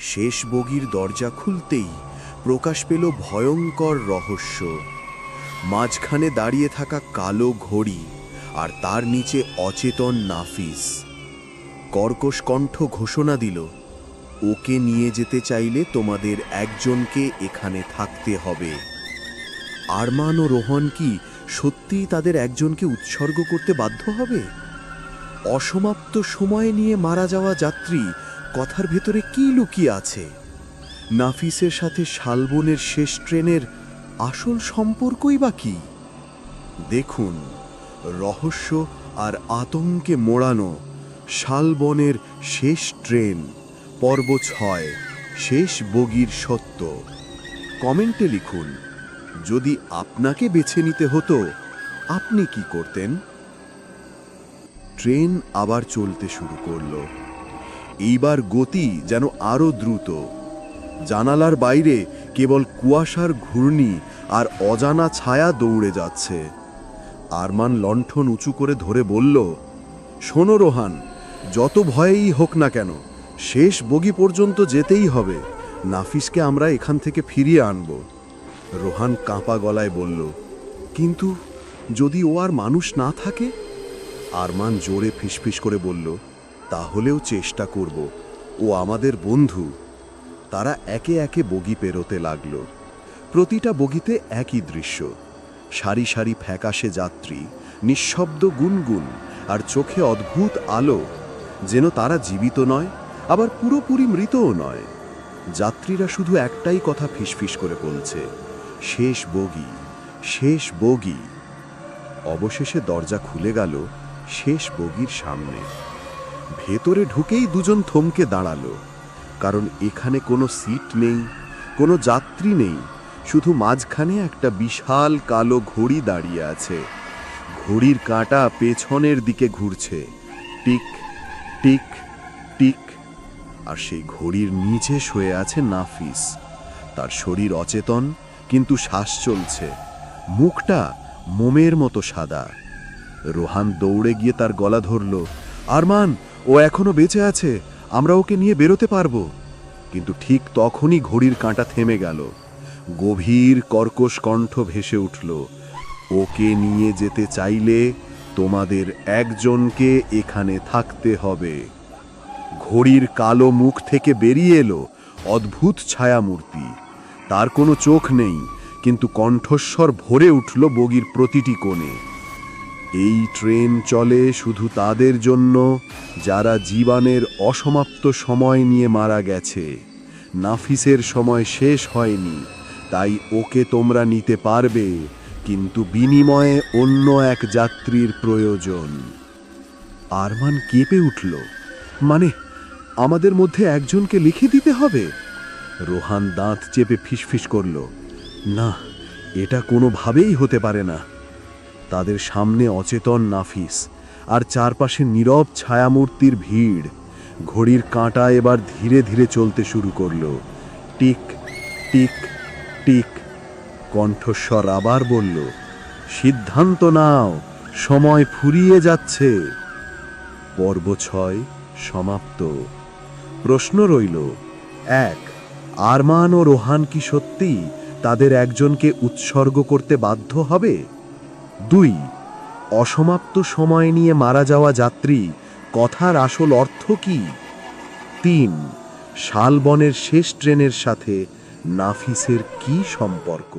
শেষ বগির দরজা খুলতেই প্রকাশ পেল ভয়ঙ্কর রহস্য। মাঝখানে দাঁড়িয়ে থাকা কালো ঘড়ি আর তার নিচে অচেতন নাফিস। কর্কশ কণ্ঠ ঘোষণা দিল, ওকে নিয়ে যেতে চাইলে তোমাদের একজনকে এখানে থাকতে হবে। আরমান ও রোহন কি সত্যিই তাদের একজনকে উৎসর্গ করতে বাধ্য হবে? অসমাপ্ত সময় নিয়ে মারা যাওয়া যাত্রী কথার ভেতরে কি লুকিয়ে আছে? নাফিসের সাথে শালবনের শেষ ট্রেনের আসল সম্পর্কই বা কি? দেখুন, রহস্য আর আতঙ্কে মোড়ানো শালবনের শেষ ট্রেন, পর্ব ছয়, শেষ বগির সত্য। কমেন্টে লিখুন, যদি আপনাকে বেছে নিতে হতো, আপনি কি করতেন? ট্রেন আবার চলতে শুরু করল। এইবার গতি যেন আরও দ্রুত। জানালার বাইরে কেবল কুয়াশার ঘূর্ণি আর অজানা ছায়া দৌড়ে যাচ্ছে। আরমান লণ্ঠন উঁচু করে ধরে বলল, শোনো রোহান, যত ভয়েই হোক না কেন, শেষ বগি পর্যন্ত যেতেই হবে, নাফিসকে আমরা এখান থেকে ফিরিয়ে আনব। রোহান কাঁপা গলায় বলল, কিন্তু যদি ও আর মানুষ না থাকে? আরমান জোরে ফিসফিস করে বলল তাহলেও চেষ্টা করব। ও আমাদের বন্ধু। তারা একে একে বগি পেরোতে লাগল। প্রতিটা বগিতে একই দৃশ্য। সারি সারি ফ্যাকাশে যাত্রী, নিঃশব্দ গুনগুন আর চোখে অদ্ভুত আলো, যেন তারা জীবিত নয়, আবার পুরোপুরি মৃতও নয়। যাত্রীরা শুধু একটাই কথা ফিসফিস করে বলছে, শেষ বগি শেষ বগি। অবশেষে দরজা খুলে গেল, শেষ বগির সামনে। ভেতরে ঢুকেই দুজন থমকে দাঁড়াল। কারণ এখানে কোনো সিট নেই, কোনো যাত্রী নেই, শুধু মাঝখানে একটা বিশাল কালো ঘড়ি দাঁড়িয়ে আছে। ঘড়ির কাঁটা পেছনের দিকে ঘুরছে। টিক টিক টিক। আর সেই ঘড়ির নিচে শুয়ে আছে নাফিস। তার শরীর অচেতন, কিন্তু শ্বাস চলছে। মুখটা মোমের মতো সাদা। রোহান দৌড়ে গিয়ে তার গলা ধরল, আরমান ও এখনও বেঁচে আছে, আমরা ওকে নিয়ে বেরোতে পারব। কিন্তু ঠিক তখনই ঘড়ির কাঁটা থেমে গেল। গভীর কর্কশ কণ্ঠ ভেসে উঠল, ওকে নিয়ে যেতে চাইলে তোমাদের একজনকে এখানে থাকতে হবে। ঘড়ির কালো মুখ থেকে বেরিয়ে এলো অদ্ভুত ছায়ামূর্তি। তার কোনো চোখ নেই, কিন্তু কণ্ঠস্বর ভরে উঠল বগির প্রতিটি কোণে। এই ট্রেন চলে শুধু তাদের জন্য, যারা জীবনের অসমাপ্ত সময় নিয়ে মারা গেছে। নাফিসের সময় শেষ হয়নি, তাই ওকে তোমরা নিতে পারবে, কিন্তু বিনিময়ে অন্য এক যাত্রীর প্রয়োজন। আরমান কেঁপে উঠল। মানে আমাদের মধ্যে একজনকে লিখে দিতে হবে? রোহান দাঁত চেপে ফিসফিস করল। না, এটা কোনোভাবেই হতে পারে না। তাদের সামনে অচেতন নাফিস, আর চারপাশে নীরব ছায়ামূর্তির ভিড়। ঘড়ির কাঁটা এবার ধীরে ধীরে চলতে শুরু করল। টিক টিক টিক। কণ্ঠস্বর আবার বলল, সিদ্ধান্ত নাও, সময় ফুরিয়ে যাচ্ছে। পর্ব ছয় সমাপ্ত। প্রশ্ন রইল, এক, আরমান ও রোহান কি সত্যি তাদের একজনকে উৎসর্গ করতে বাধ্য হবে? দুই, অসমাপ্ত সময় নিয়ে মারা যাওয়া যাত্রী, কথার আসল অর্থ কি? তিন, শালবনের শেষ ট্রেনের সাথে নাফিসের কি সম্পর্ক?